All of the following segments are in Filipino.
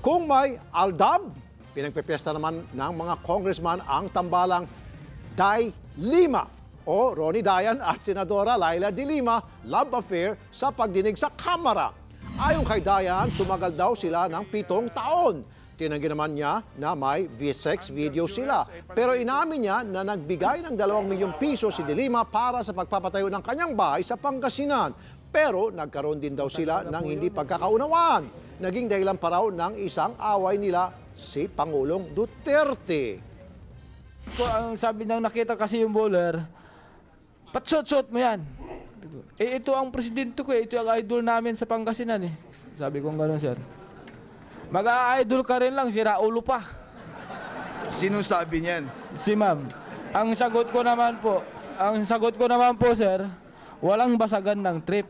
Kung may aldab, pinagpepiesta naman ng mga congressman ang tambalang Day Lima o Ronnie Dayan at Senadora Laila de Lima love affair sa pagdinig sa Kamara. Ayon kay Dayan, tumagal daw sila ng pitong taon. Tinanggi naman niya na may V6 video sila. Pero inamin niya na nagbigay ng 2 milyong piso si De Lima para sa pagpapatayo ng kanyang bahay sa Pangasinan. Pero nagkaroon din daw sila ng hindi pagkakaunawaan. Naging dahilan pa raw ng isang away nila si Pangulong Duterte. Po, ang sabi nang nakita kasi yung bowler, patsot-sot mo yan. Eh, ito ang presidente ko eh. Ito ang idol namin sa Pangasinan eh. Sabi ko gano'n, sir. Mag-idol ka rin lang, sira ulo pa. Sino sabi niyan? Si ma'am. Ang sagot ko naman po, ang sagot ko naman po, sir, walang basagan ng trip.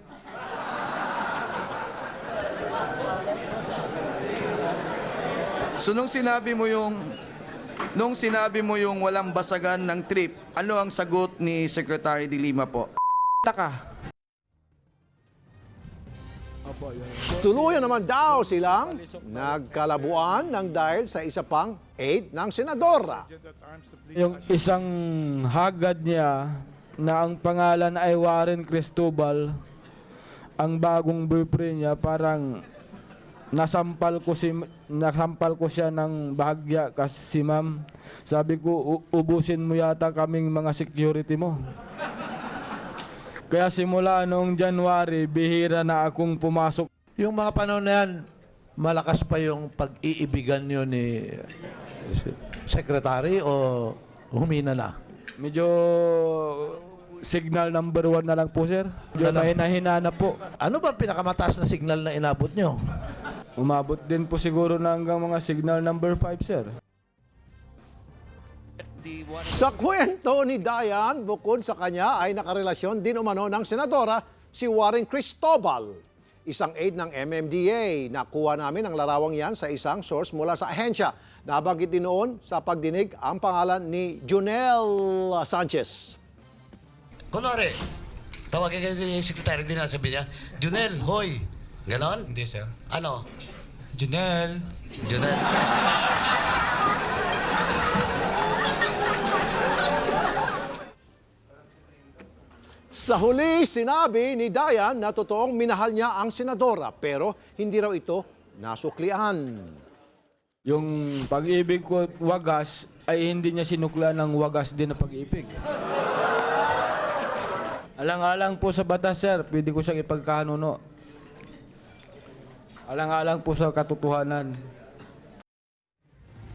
So nung sinabi mo yung nung sinabi mo yung walang basagan ng trip, ano ang sagot ni Secretary de Lima po? Taka. Tuluyan naman daw silang nagkalabuan ng dahil sa isa pang aide ng senadora. Yung isang hagad niya na ang pangalan ay Warren Cristobal, ang bagong boyfriend niya parang nasampal ko si nasampal ko siya ng bahagya kasi si ma'am sabi ko "U- ubusin mo yata kaming mga security mo kaya simula noong January bihira na akong pumasok Yung mga panahon na yan, malakas pa yung pag-iibigan nyo ni Secretary o humina na? medyo signal number one na lang po sir medyo Ano? na po Ano ba pinakamataas na signal na inabot nyo? Umabot din po siguro na hanggang mga signal number 5, sir. Sa kwento ni Dayan, bukod sa kanya ay nakarelasyon din umano ng senadora si Warren Cristobal, isang aide ng MMDA. Nakuha namin ang larawang yan sa isang source mula sa ahensya. Nabanggit din noon sa pagdinig ang pangalan ni Junel Sanchez. Kunwari, tawagin kayo yung sekretary din na sabi niya, Junel, hoy. Ganon? Hindi, sir. Ano? Janelle, Junel. Sa huli, sinabi ni Dayan na totoong minahal niya ang senadora pero hindi raw ito nasuklian. Yung pag-ibig ko at wagas ay hindi niya sinukla ng wagas din na pag-ibig. Alang-alang po sa batas, sir, pwede ko siyang ipagkanuno. Alang-alang po sa katotohanan.